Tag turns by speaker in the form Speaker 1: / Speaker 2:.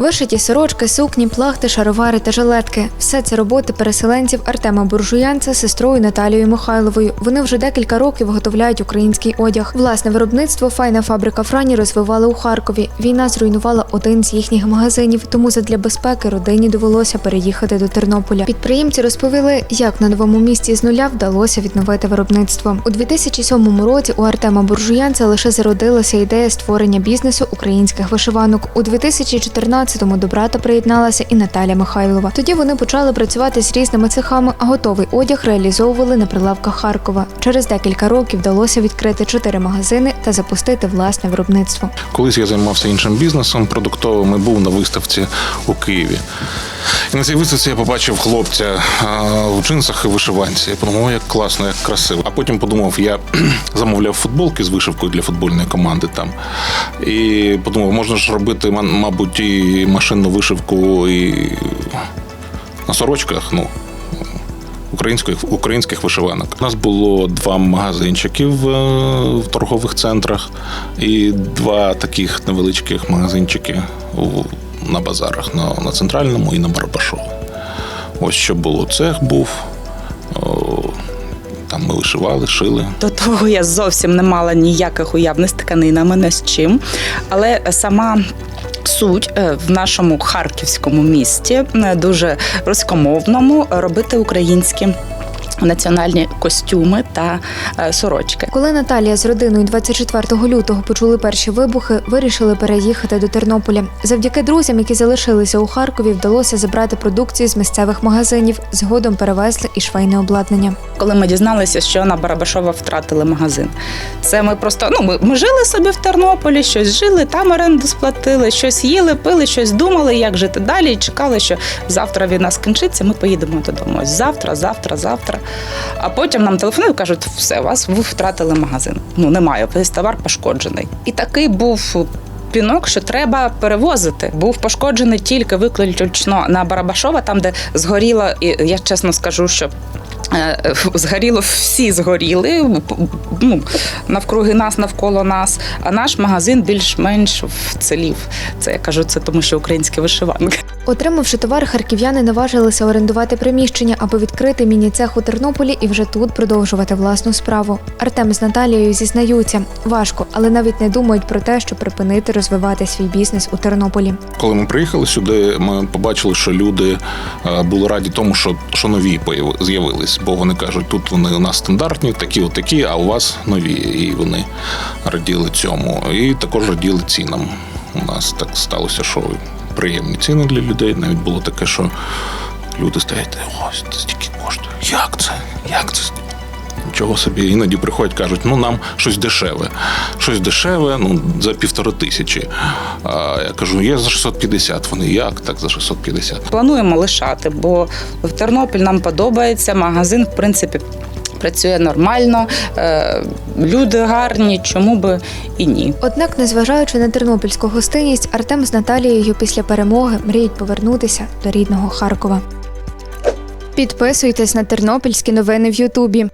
Speaker 1: Вишиті сорочки, сукні, плахти, шаровари та жилетки – все це роботи переселенців Артема Буржуянця з сестрою Наталією Михайловою. Вони вже декілька років виготовляють український одяг. Власне виробництво файна фабрика Франі розвивали у Харкові. Війна зруйнувала один з їхніх магазинів, тому задля безпеки родині довелося переїхати до Тернополя. Підприємці розповіли, як на новому місці з нуля вдалося відновити виробництво. У 2007 році у Артема Буржуянця лише зародилася ідея створення бізнесу українських вишиванок. У 2014 2014-му до брата приєдналася і Наталя Михайлова. Тоді вони почали працювати з різними цехами, а готовий одяг реалізовували на прилавках Харкова. Через декілька років вдалося відкрити чотири магазини та запустити власне виробництво.
Speaker 2: Колись я займався іншим бізнесом продуктовим і був на виставці у Києві. І на цій виставці я побачив хлопця в джинсах і вишиванці. Я подумав, як класно, як красиво. А потім подумав, я замовляв футболки з вишивкою для футбольної команди там. І подумав, можна ж робити, ма- мабуть, і машинну вишивку і на сорочках. Ну, українських, українських вишиванок. У нас було два магазинчики в, е, торгових центрах і два таких невеличких магазинчики на базарах на, на центральному і на Барбашову. Ось що було. Цех був. Там ми вишивали, шили.
Speaker 3: До того я зовсім не мала ніяких уявних тканинами не з чим. Але сама. Суть е, в нашому харківському місті е, дуже руськомовному робити українські національні костюми та е, сорочки.
Speaker 1: Коли Наталія з родиною 24 лютого почули перші вибухи, вирішили переїхати до Тернополя. Завдяки друзям, які залишилися у Харкові, вдалося забрати продукцію з місцевих магазинів. Згодом перевезли і швейне обладнання.
Speaker 3: Коли ми дізналися, що на Барабашова втратили магазин, це ми просто ну ми, ми жили собі в Тернополі, щось жили, там оренду сплатили, щось їли, пили, щось думали, як жити далі, і чекали, що завтра війна скінчиться. Ми поїдемо додому. Ось завтра, завтра, завтра. А потім нам телефонують, кажуть, все, вас ви втратили магазин. Ну немає, весь товар пошкоджений. І такий був. Пінок, що треба перевозити, був пошкоджений тільки виключно на Барабашова, там де згоріло, і я чесно скажу, що Згоріло, всі згоріли ну, навкруги нас, навколо нас. А наш магазин більш-менш вцелів. Це я кажу, це тому, що українські вишиванки.
Speaker 1: Отримавши товар, харків'яни наважилися орендувати приміщення, аби відкрити міні-цех у Тернополі і вже тут продовжувати власну справу. Артем з Наталією зізнаються, важко, але навіть не думають про те, щоб припинити розвивати свій бізнес у Тернополі.
Speaker 2: Коли ми приїхали сюди, ми побачили, що люди е, були раді тому, що, що нові з'явились. Бо вони кажуть, тут вони у нас стандартні, такі от такі, а у вас нові. І вони раділи цьому. І також раділи цінам. У нас так сталося, що приємні ціни для людей. Навіть було таке, що люди стоять, ось це стільки коштує. Як це? Як це? Нічого собі іноді приходять, кажуть, ну нам щось дешеве. Щось дешеве, ну за півтори тисячі. А я кажу, є за 650. Вони як так за 650?
Speaker 3: Плануємо лишати, бо в Тернопіль нам подобається. Магазин, в принципі, працює нормально, е, люди гарні, чому би і ні.
Speaker 1: Однак, незважаючи на тернопільську гостинність, Артем з Наталією після перемоги мріють повернутися до рідного Харкова. Підписуйтесь на тернопільські новини в Ютубі.